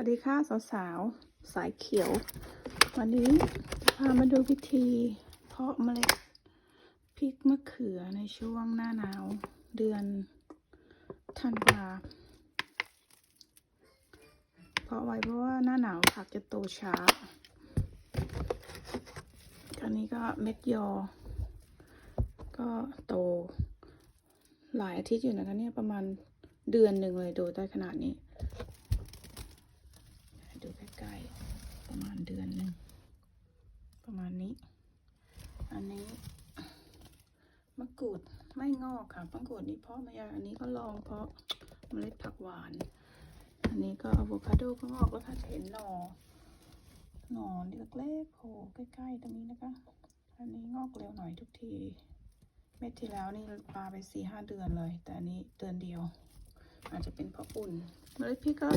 วัสดีค่ะสาวๆสายเขียว วันนี้จะพามาดูพิธีเพาะเมล็ดพริกมะเขือในช่วงหน้าหนาวเดือนธันวาเพราะไว้เพราะว่าหน้าหนาวผักจะโตช้าคราวนี้ก็เม็ดยอ ก็โตหลายอาทิตย์อยู่นะคะเนี่ยประมาณเดือนหนึ่งเลยโตได้ขนาดนี้ ใกล้ๆ ประมาณเดือนหนึ่งประมาณนี้ อันนี้มะกรูดไม่งอกค่ะมะกรูดนี่เพาะมายางอันนี้ก็ลองเพาะเมล็ดผักหวาน อันนี้ก็อะโวคาโดก็งอกแล้วค่ะเห็นหนอหนอนเล็กๆโผล่ใกล้ๆตรงนี้นะคะ อันนี้งอกเร็วหน่อยทุกที เม็ดที่แล้วนี่ปาไปสี่ห้าเดือนเลย แต่อันนี้เดือนเดียว อาจจะเป็นเพราะฝุ่น เมล็ดพริกก็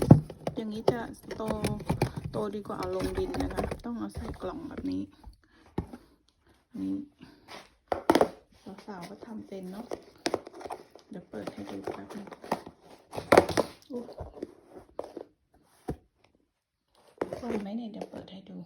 อย่างนี้จะโต โตดีกว่าเอาลงดินนะคะ ต้องเอาใส่กล่องแบบนี้นนี้สาวๆก็ทำเป็นเนาะเดี๋ยวเปิดให้ดูแป๊บนึงโอ้คนไหมเนี่ยเดี๋ยวเปิดให้ดู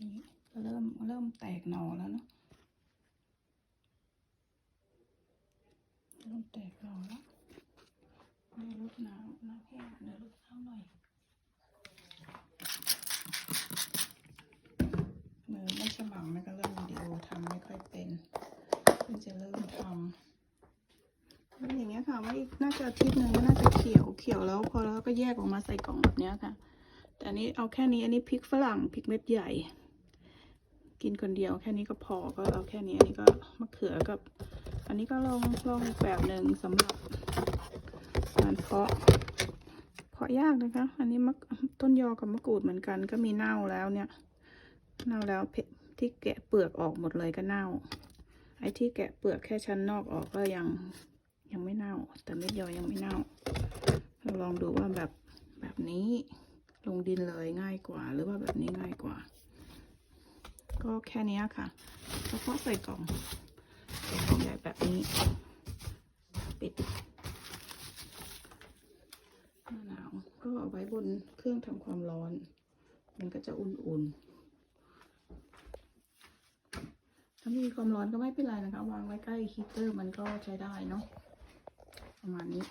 นี่เริ่มเริ่มแตกหน่อแล้วเนาะ ริ่มแตกหน่อแล้วเดี๋ยวลูกนาวหนาวแห้งเดี๋ยวลูกเข้าหน่อยมือไม่ฉมังนะก็เริ่มวิดีโอทำไม่ค่อยเป็นเพิ่งจะเริ่มทำเป็นอย่างเงี้ยค่ะไม่น่าจะอาทิตย์หนึ่งก็น่าจะเขียวเขียวแล้วพอแล้วก็แยกออกมาใส่กล่องแบบเนี้ยค่ะ แต่อันนี้เอาแค่นี้อันนี้พริกฝรั่งพริกเม็ดใหญ่ กินคนเดียวแค่นี้ก็พอก็เอาแค่นี้อันนี้ก็มะเขือกับ อันนี้ก็ลองลองอีกแบบหนึ่งสำหรับการเพาะ เพาะยากนะคะ อันนี้มะต้นยอกับมะกรูดเหมือนกัน ก็มีเน่าแล้วเนี่ย เน่าแล้วที่แกะเปลือกออกหมดเลยก็เน่า ไอ้ที่แกะเปลือกแค่ชั้นนอกออกก็ยังยังไม่เน่า แต่เม็ดยอยังไม่เน่า เราลองดูว่าแบบแบบนี้ลงดินเลยง่ายกว่า หรือว่าแบบนี้ง่ายกว่า ก็แค่นี้ค่ะแล้วก็ใส่กล่อง ใส่กล่องใหญ่แบบนี้ ปิดหน้าหนาวก็เอาไว้บนเครื่องทำความร้อน มันก็จะอุ่นๆ ถ้ามีความร้อนก็ไม่เป็นไรนะคะ วางไว้ใกล้ฮีตเตอร์มันก็ใช้ได้เนาะประมาณนี้